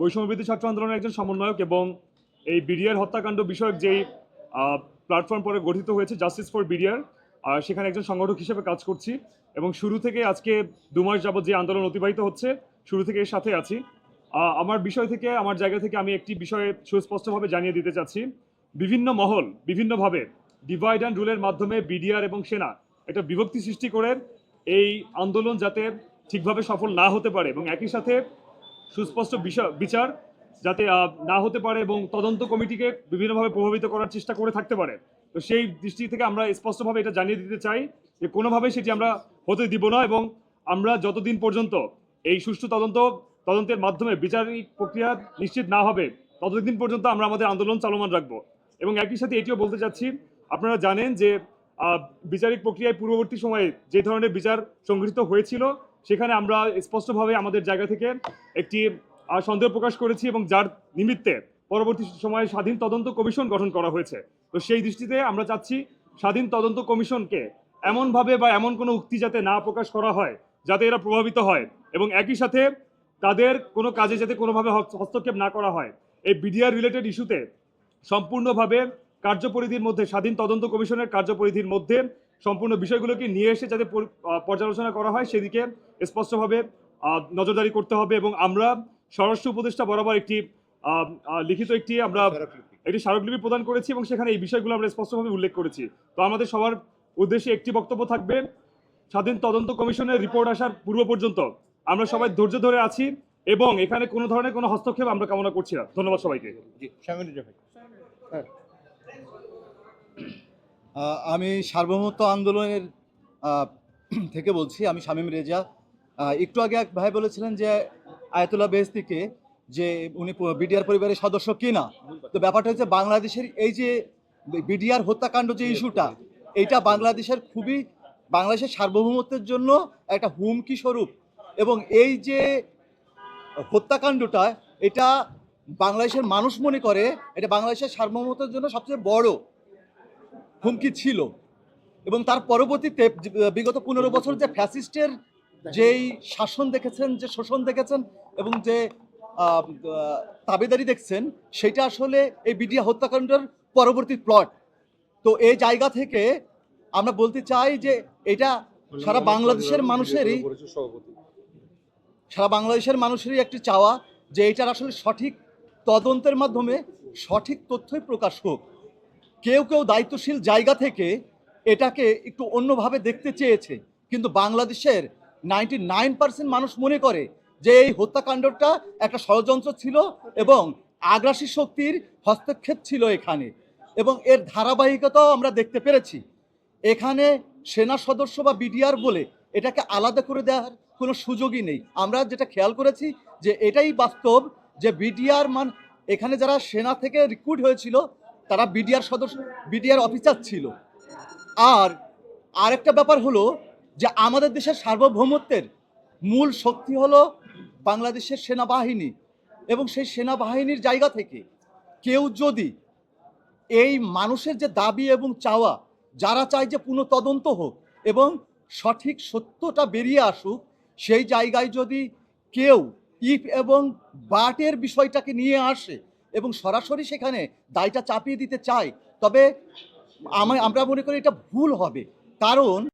বৈষম্যবিধি ছাত্র আন্দোলনের একজন সমন্বয়ক এবং এই বিডিআর হত্যাকাণ্ড বিষয়ক যেই প্ল্যাটফর্ম পরে গঠিত হয়েছে জাস্টিস ফর বিডিআর সেখানে একজন সংগঠক হিসেবে কাজ করছি এবং শুরু থেকে আজকে দু মাস যাবৎ যে আন্দোলন অতিবাহিত হচ্ছে, শুরু থেকে এর সাথে আছি। আমার বিষয় থেকে, আমার জায়গা থেকে আমি একটি বিষয়ে সুস্পষ্টভাবে জানিয়ে দিতে চাচ্ছি। বিভিন্ন মহল বিভিন্নভাবে ডিভাইড অ্যান্ড রুলের মাধ্যমে বিডিআর এবং সেনা একটা বিভক্তি সৃষ্টি করে এই আন্দোলন যাতে ঠিকভাবে সফল না হতে পারে এবং একই সাথে সুস্পষ্ট বিচার যাতে না হতে পারে এবং তদন্ত কমিটিকে বিভিন্নভাবে প্রভাবিত করার চেষ্টা করে থাকতে পারে। তো সেই দৃষ্টি থেকে আমরা স্পষ্টভাবে এটা জানিয়ে দিতে চাই যে কোনোভাবেই সেটি আমরা হতে দিব না এবং আমরা যতদিন পর্যন্ত এই সুষ্ঠু তদন্ত, তদন্তের মাধ্যমে বিচারিক প্রক্রিয়া নিশ্চিত না হবে, ততদিন পর্যন্ত আমরা আমাদের আন্দোলন চলমান রাখব। এবং একই সাথে এটিও বলতে চাচ্ছি, আপনারা জানেন যে বিচারিক প্রক্রিয়ায় পূর্ববর্তী সময়ে যে ধরনের বিচার সংগঠিত হয়েছিল সেখানে আমরা স্পষ্টভাবে আমাদের জায়গা থেকে একটি সন্দেহ প্রকাশ করেছি এবং যার নিমিত্তে পরবর্তী সময়ে স্বাধীন তদন্ত কমিশন গঠন করা হয়েছে। তো সেই দৃষ্টিতে আমরা চাচ্ছি স্বাধীন তদন্ত কমিশনকে এমনভাবে বা এমন কোনো উক্তি যাতে না প্রকাশ করা হয়, যাতে এরা প্রভাবিত হয় এবং একই সাথে তাদের কোনো কাজে যাতে কোনোভাবে হস্তক্ষেপ না করা হয়। এই বিডিআর রিলেটেড ইস্যুতে সম্পূর্ণভাবে কার্যপরিধির মধ্যে, স্বাধীন তদন্ত কমিশনের কার্যপরিধির মধ্যে সম্পূর্ণ বিষয়গুলোকে নিয়ে এসে যাতে পর্যালোচনা করা হয় সেদিকে স্পষ্টভাবে নজরদারি করতে হবে এবং আমরা স্বরাষ্ট্র উপদেষ্টা বরাবর একটি লিখিত একটি আমরা একটি স্মারকলিপি প্রদান করেছি এবং সেখানে এই বিষয়গুলো আমরা স্পষ্টভাবে উল্লেখ করেছি। তো আমাদের সবার উদ্দেশ্যে একটি বক্তব্য থাকবে স্বাধীন তদন্ত কমিশনের রিপোর্ট আসার পূর্ব পর্যন্ত। আমরা সবাই ধৈর্য ধরে আছি এবং এখানে কোনো ধরনের কোনো হস্তক্ষেপ আমরা কামনা করছি না। ধন্যবাদ সবাইকে। জি আহ, আমি সার্বভৌমত্ব আন্দোলনের থেকে বলছি, আমি শামীম রেজা। একটু আগে এক ভাই বলেছিলেন যে আয়তুল্লাহ বেহস্তিকে যে উনি বিডিআর পরিবারের সদস্য কিনা। তো ব্যাপারটা হচ্ছে বাংলাদেশের এই যে বিডিআর হত্যাকাণ্ড যে ইস্যুটা, এইটা বাংলাদেশের খুবই, বাংলাদেশের সার্বভৌমত্বের জন্য একটা হুমকি স্বরূপ। এবং এই যে হত্যাকাণ্ডটা, এটা বাংলাদেশের মানুষ মনে করে, এটা বাংলাদেশের সার্বভৌমত্বের জন্য সবচেয়ে বড় হুমকি ছিল। এবং তার পরবর্তীতে বিগত পনেরো বছর যে ফ্যাসিস্টের যেই শাসন দেখেছেন, যে শোষণ দেখেছেন এবং যে তাবেদারি দেখছেন, সেটা আসলে এই বিডিয়া হত্যাকাণ্ডের পরবর্তী প্লট তো এই জায়গা থেকে আমরা বলতে চাই যে, এটা সারা বাংলাদেশের মানুষেরই সারা বাংলাদেশের মানুষেরই একটি চাওয়া যে, এটার আসলে সঠিক তদন্তের মাধ্যমে সঠিক তথ্যই প্রকাশ হোক। কেউ কেউ দায়িত্বশীল জায়গা থেকে এটাকে একটু অন্যভাবে দেখতে চেয়েছে। কিন্তু বাংলাদেশের নাইনটি নাইন পার্সেন্ট মানুষ মনে করে যে এই হত্যাকাণ্ডটা একটা ষড়যন্ত্র ছিল এবং আগ্রাসী শক্তির হস্তক্ষেপ ছিল এখানে। এবং এর ধারাবাহিকতাও আমরা দেখতে পেরেছি। এখানে সেনা সদস্য বা বিডিআর বলে এটাকে আলাদা করে দেওয়ার কোনো সুযোগই নেই। আমরা যেটা খেয়াল করেছি যে এটাই বাস্তব যে বিডিআর মান এখানে যারা সেনা থেকে রিক্রুট হয়েছিল তারা বিডিআর সদস্য, বিডিআর অফিসার ছিল। আর আরেকটা ব্যাপার হলো যে আমাদের দেশের সার্বভৌমত্বের মূল শক্তি হলো বাংলাদেশের সেনাবাহিনী এবং সেই সেনাবাহিনীর জায়গা থেকে কেউ যদি এই মানুষের যে দাবি এবং চাওয়া, যারা চায় যে পুনঃ তদন্ত হোক এবং সঠিক সত্যটা বেরিয়ে আসুক, সেই জায়গায় যদি কেউ ইফ এবং বাটের বিষয়টাকে নিয়ে আসে এবং সরাসরি সেখানে দায়টা চাপিয়ে দিতে চায়। তবে আমা- আমরা মনে করি এটা ভুল হবে। কারণ